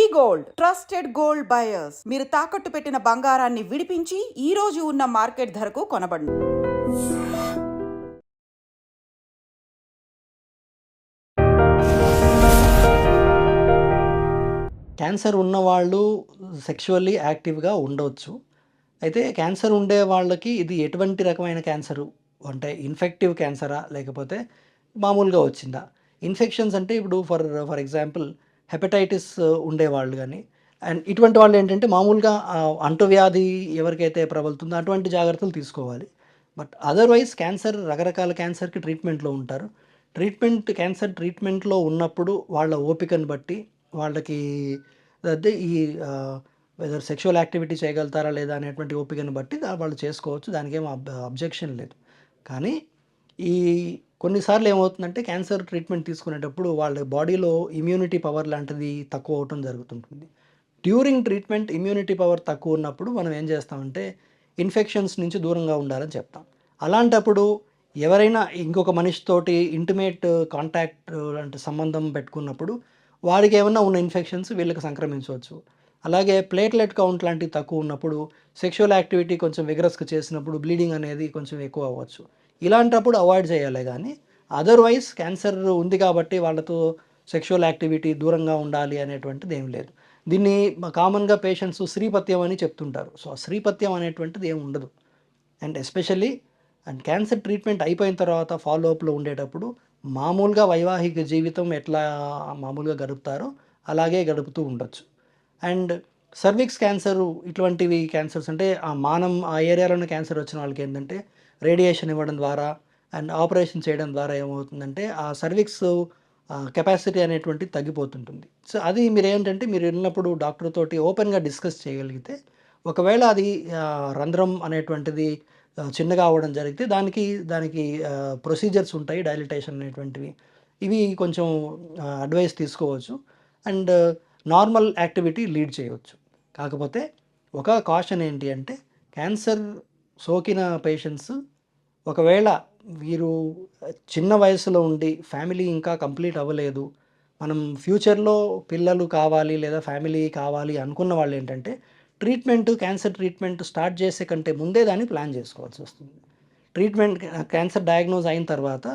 V gold trusted gold buyers మీరు తాకట్టు పెట్టిన బంగారాన్ని విడిపించి ఈ రోజు ఉన్న మార్కెట్ ధరకు కొనబడి క్యాన్సర్ ఉన్నవాళ్ళు సెక్షువల్లీ యాక్టివ్గా ఉండవచ్చు అయితే క్యాన్సర్ ఉండే వాళ్ళకి ఇది ఎటువంటి రకమైన క్యాన్సరు అంటే ఇన్ఫెక్టివ్ క్యాన్సరా లేకపోతే మామూలుగా వచ్చిందా? ఇన్ఫెక్షన్స్ అంటే ఇప్పుడు ఫర్ ఫర్ ఎగ్జాంపుల్ హెపటైటిస్ ఉండేవాళ్ళు కానీ అండ్ ఇటువంటి వాళ్ళు ఏంటంటే మామూలుగా అంటువ్యాధి ఎవరికైతే ప్రబలుతుందో అటువంటి జాగ్రత్తలు తీసుకోవాలి. బట్ అదర్వైజ్ క్యాన్సర్ రకరకాల క్యాన్సర్కి ట్రీట్మెంట్లో ఉంటారు. ట్రీట్మెంట్ క్యాన్సర్ ట్రీట్మెంట్లో ఉన్నప్పుడు వాళ్ళ ఓపికను బట్టి వాళ్ళకి అదే ఈ వెదర్ సెక్షువల్ యాక్టివిటీ చేయగలుగుతారా లేదా అనేటువంటి ఓపికను బట్టి వాళ్ళు చేసుకోవచ్చు. దానికి ఏం అబ్జెక్షన్ లేదు. కానీ ఈ కొన్నిసార్లు ఏమవుతుందంటే క్యాన్సర్ ట్రీట్మెంట్ తీసుకునేటప్పుడు వాళ్ళ బాడీలో ఇమ్యూనిటీ పవర్ లాంటిది తక్కువ అవటం జరుగుతుంటుంది. డ్యూరింగ్ ట్రీట్మెంట్ ఇమ్యూనిటీ పవర్ తక్కువ ఉన్నప్పుడు మనం ఏం చేస్తామంటే ఇన్ఫెక్షన్స్ నుంచి దూరంగా ఉండాలని చెప్తాం. అలాంటప్పుడు ఎవరైనా ఇంకొక మనిషితోటి ఇంటిమేట్ కాంటాక్ట్ లాంటి సంబంధం పెట్టుకున్నప్పుడు వారికి ఏమైనా ఉన్న ఇన్ఫెక్షన్స్ వీళ్ళకి సంక్రమించవచ్చు. అలాగే ప్లేట్లెట్ కౌంట్ లాంటివి తక్కువ ఉన్నప్పుడు సెక్షువల్ యాక్టివిటీ కొంచెం విగరస్గా చేసినప్పుడు బ్లీడింగ్ అనేది కొంచెం ఎక్కువ అవ్వచ్చు. ఇలాంటప్పుడు అవాయిడ్ చేయాలి కానీ అదర్వైజ్ క్యాన్సర్ ఉంది కాబట్టి వాళ్ళతో సెక్షువల్ యాక్టివిటీ దూరంగా ఉండాలి అనేటువంటిది ఏం లేదు. దీన్ని కామన్గా పేషెంట్స్ శ్రీపత్యం అని చెప్తుంటారు. సో ఆ శ్రీపత్యం అనేటువంటిది ఏమి ఉండదు. And especially and cancer treatment అయిపోయిన తర్వాత ఫాలోఅప్లో ఉండేటప్పుడు మామూలుగా వైవాహిక జీవితం ఎట్లా మామూలుగా గడుపుతారో అలాగే గడుపుతూ ఉండొచ్చు. అండ్ సర్విక్స్ క్యాన్సర్ ఇటువంటివి క్యాన్సర్స్ అంటే ఆ మానం ఆ ఏరియాలోనే క్యాన్సర్ వచ్చిన వాళ్ళకి ఏంటంటే రేడియేషన్ ఇవ్వడం ద్వారా అండ్ ఆపరేషన్ చేయడం ద్వారా ఏమవుతుందంటే ఆ సర్విక్స్ కెపాసిటీ అనేటువంటి తగ్గిపోతుంటుంది. సో అది మీరు ఏంటంటే మీరు వెళ్ళినప్పుడు డాక్టర్ తోటి ఓపెన్గా డిస్కస్ చేయగలిగితే ఒకవేళ అది రంధ్రం అనేటువంటిది చిన్నగా అవ్వడం జరిగితే దానికి దానికి ప్రొసీజర్స్ ఉంటాయి డైలిటేషన్ అనేటువంటివి. ఇవి కొంచెం అడ్వైస్ తీసుకోవచ్చు అండ్ నార్మల్ యాక్టివిటీ లీడ్ చేయవచ్చు. కాకపోతే ఒక కాషన్ ఏంటి అంటే క్యాన్సర్ సోకిన పేషెంట్స్ ఒకవేళ వీరు చిన్న వయసులో ఉండి ఫ్యామిలీ ఇంకా కంప్లీట్ అవ్వలేదు మనం ఫ్యూచర్లో పిల్లలు కావాలి లేదా ఫ్యామిలీ కావాలి అనుకున్న వాళ్ళు ఏంటంటే ట్రీట్మెంట్ క్యాన్సర్ ట్రీట్మెంట్ స్టార్ట్ చేసే కంటే ముందే దాన్ని ప్లాన్ చేసుకోవాల్సి వస్తుంది. ట్రీట్మెంట్ క్యాన్సర్ డయాగ్నోజ్ అయిన తర్వాత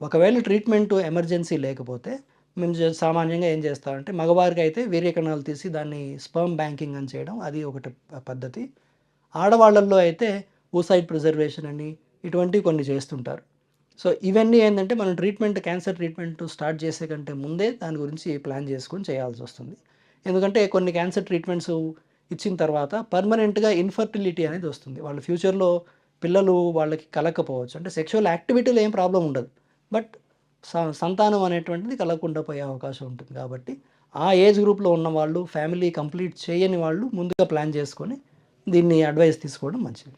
ఒకవేళ ట్రీట్మెంట్ ఎమర్జెన్సీ లేకపోతే మేము సామాన్యంగా ఏం చేస్తామంటే మగవారికి అయితే వీర్యకణాలు తీసి దాన్ని స్పర్మ్ బ్యాంకింగ్ అని చేయడం అది ఒకటి పద్ధతి. ఆడవాళ్ళల్లో అయితే ఊసైడ్ ప్రిజర్వేషన్ అని ఇటువంటివి కొన్ని చేస్తుంటారు. సో ఇవన్నీ ఏంటంటే మనం ట్రీట్మెంట్ క్యాన్సర్ ట్రీట్మెంట్ స్టార్ట్ చేసే కంటే ముందే దాని గురించి ప్లాన్ చేసుకొని చేయాల్సి వస్తుంది. ఎందుకంటే కొన్ని క్యాన్సర్ ట్రీట్మెంట్స్ ఇచ్చిన తర్వాత పర్మనెంట్గా ఇన్ఫర్టిలిటీ అనేది వస్తుంది. వాళ్ళ ఫ్యూచర్లో పిల్లలు వాళ్ళకి కలగకపోవచ్చు అంటే సెక్షువల్ యాక్టివిటీలో ఏం ప్రాబ్లం ఉండదు. బట్ స- సంతానం అనేటువంటిది కలగకుండా పోయే అవకాశం ఉంటుంది కాబట్టి ఆ ఏజ్ గ్రూప్లో ఉన్న వాళ్ళు ఫ్యామిలీ కంప్లీట్ చేయని వాళ్ళు ముందుగా ప్లాన్ చేసుకొని దీన్ని అడ్వైస్ తీసుకోవడం మంచిది.